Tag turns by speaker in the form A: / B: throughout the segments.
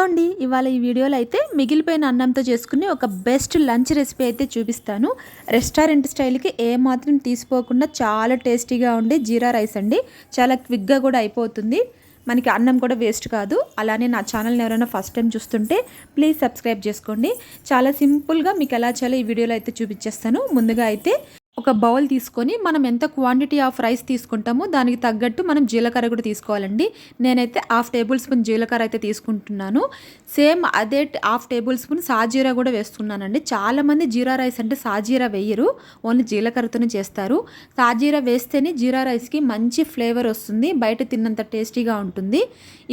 A: Hello అండి ఇవాళ ఈ వీడియోలో అయితే మిగిలిపోయిన అన్నంతో చేసుకుని ఒక బెస్ట్ లంచ్ రెసిపీ అయితే చూపిస్తాను. రెస్టారెంట్ స్టైల్కి ఏ మాత్రం తీసిపోకుండా చాలా టేస్టీగా ఉండే జీరా రైస్ అండి. చాలా క్విక్గా కూడా అయిపోతుంది. మనకి అన్నం కూడా వేస్ట్ కాదు. అలానే నా ఛానల్ని ఎవరైనా ఫస్ట్ టైం చూస్తుంటే ప్లీజ్ సబ్స్క్రైబ్ చేసుకోండి. చాలా సింపుల్గా మీకు ఎలా చేయాలో ఈ వీడియోలో అయితే చూపించేస్తాను. ముందుగా అయితే ఒక బౌల్ తీసుకొని మనం ఎంత క్వాంటిటీ ఆఫ్ రైస్ తీసుకుంటామో దానికి తగ్గట్టు మనం జీలకర్ర కూడా తీసుకోవాలండి. నేనైతే హాఫ్ టేబుల్ స్పూన్ జీలకర్ర అయితే తీసుకుంటున్నాను. సేమ్ అదే హాఫ్ టేబుల్ స్పూన్ సాజీరా కూడా వేస్తున్నానండి. చాలామంది జీరా రైస్ అంటే సాజీరా వేయరు. ఓన్లీ జీలకర్రతోనే చేస్తారు. సాజీరా వేస్తేనే జీరా రైస్కి మంచి ఫ్లేవర్ వస్తుంది. బయట తిన్నంత టేస్టీగా ఉంటుంది.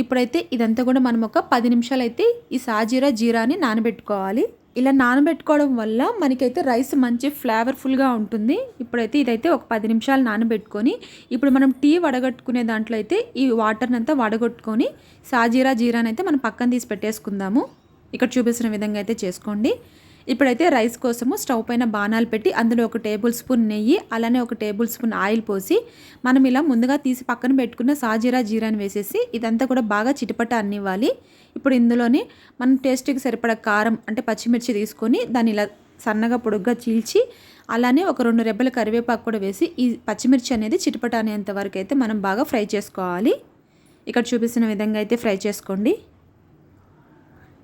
A: ఇప్పుడైతే ఇదంతా కూడా మనం ఒక పది నిమిషాలు అయితే ఈ సాజీరా జీరాని నానబెట్టుకోవాలి. ఇలా నానబెట్టుకోవడం వల్ల మనకైతే రైస్ మంచి ఫ్లేవర్ఫుల్గా ఉంటుంది. ఇప్పుడైతే ఇదైతే ఒక పది నిమిషాలు నానబెట్టుకొని ఇప్పుడు మనం టీ వడగట్టుకునే దాంట్లో అయితే ఈ వాటర్ని అంతా వడగొట్టుకొని సాజీరా జీరాని అయితే మనం పక్కన తీసి పెట్టేసుకుందాము. ఇక్కడ చూపిస్తున్న విధంగా అయితే చేసుకోండి. ఇప్పుడైతే రైస్ కోసము స్టవ్ పైన బాణాలు పెట్టి అందులో ఒక టేబుల్ స్పూన్ నెయ్యి అలానే ఒక టేబుల్ స్పూన్ ఆయిల్ పోసి మనం ఇలా ముందుగా తీసి పక్కన పెట్టుకున్న సాజీరా జీరాని వేసేసి ఇదంతా కూడా బాగా చిటిపట అన్నివ్వాలి. ఇప్పుడు ఇందులోనే మనం టేస్ట్కి సరిపడ కారం అంటే పచ్చిమిర్చి తీసుకొని దాన్ని ఇలా సన్నగా పొడుగ్గా చీల్చి అలానే ఒక రెండు రెబ్బల కరివేపాకు కూడా వేసి ఈ పచ్చిమిర్చి అనేది చిటిపట అనేంత వరకు అయితే మనం బాగా ఫ్రై చేసుకోవాలి. ఇక్కడ చూపిస్తున్న విధంగా అయితే ఫ్రై చేసుకోండి.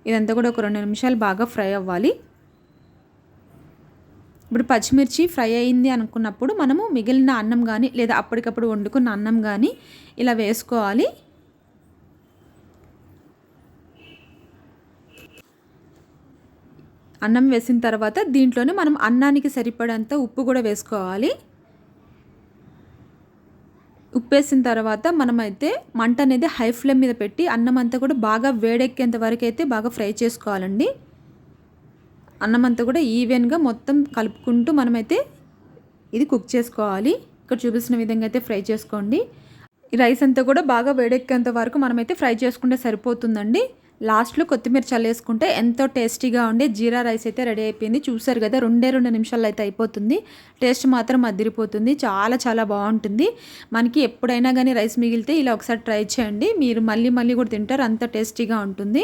A: ఇదంతా కూడా ఒక రెండు నిమిషాలు బాగా ఫ్రై అవ్వాలి. ఇప్పుడు పచ్చిమిర్చి ఫ్రై అయింది అనుకున్నప్పుడు మనము మిగిలిన అన్నం కానీ లేదా అప్పటికప్పుడు వండుకున్న అన్నం కానీ ఇలా వేసుకోవాలి. అన్నం వేసిన తర్వాత దీంట్లోనే మనం అన్నానికి సరిపడంత ఉప్పు కూడా వేసుకోవాలి. ఉప్పు వేసిన తర్వాత మనమైతే మంట అనేది హై ఫ్లేమ్ మీద పెట్టి అన్నం అంతా కూడా బాగా వేడెక్కేంత వరకు అయితే బాగా ఫ్రై చేసుకోవాలండి. అన్నం అంతా కూడా ఈవెన్గా మొత్తం కలుపుకుంటూ మనమైతే ఇది కుక్ చేసుకోవాలి. ఇక్కడ చూపిస్తున్న విధంగా అయితే ఫ్రై చేసుకోండి. ఈ రైస్ అంతా కూడా బాగా వేడెక్కేంత వరకు మనమైతే ఫ్రై చేసుకుంటే సరిపోతుందండి. లాస్ట్లో కొత్తిమీర చల్లేసుకుంటే ఎంతో టేస్టీగా ఉండే జీరా రైస్ అయితే రెడీ అయిపోయింది. చూసారు కదా రెండే రెండు నిమిషాలు అయితే అయిపోతుంది. టేస్ట్ మాత్రం అదిరిపోతుంది. చాలా చాలా బాగుంటుంది. మనకి ఎప్పుడైనా కానీ రైస్ మిగిలితే ఇలా ఒకసారి ట్రై చేయండి. మీరు మళ్ళీ మళ్ళీ కూడా తింటారు. అంత టేస్టీగా ఉంటుంది.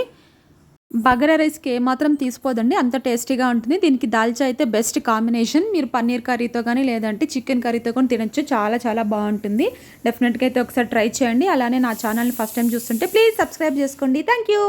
A: బగరా రైస్కి ఏమాత్రం తీసిపోదండి అంత టేస్టీగా ఉంటుంది. దీనికి దాల్చా అయితే బెస్ట్ కాంబినేషన్. మీరు పన్నీర్ కర్రీతో కానీ లేదంటే చికెన్ కర్రీతో కానీ తినచ్చు. చాలా చాలా బాగుంటుంది. డెఫినెట్గా అయితే ఒకసారి ట్రై చేయండి. అలానే నా ఛానల్ని ఫస్ట్ టైం చూస్తుంటే ప్లీజ్ సబ్స్క్రైబ్ చేసుకోండి. Thank you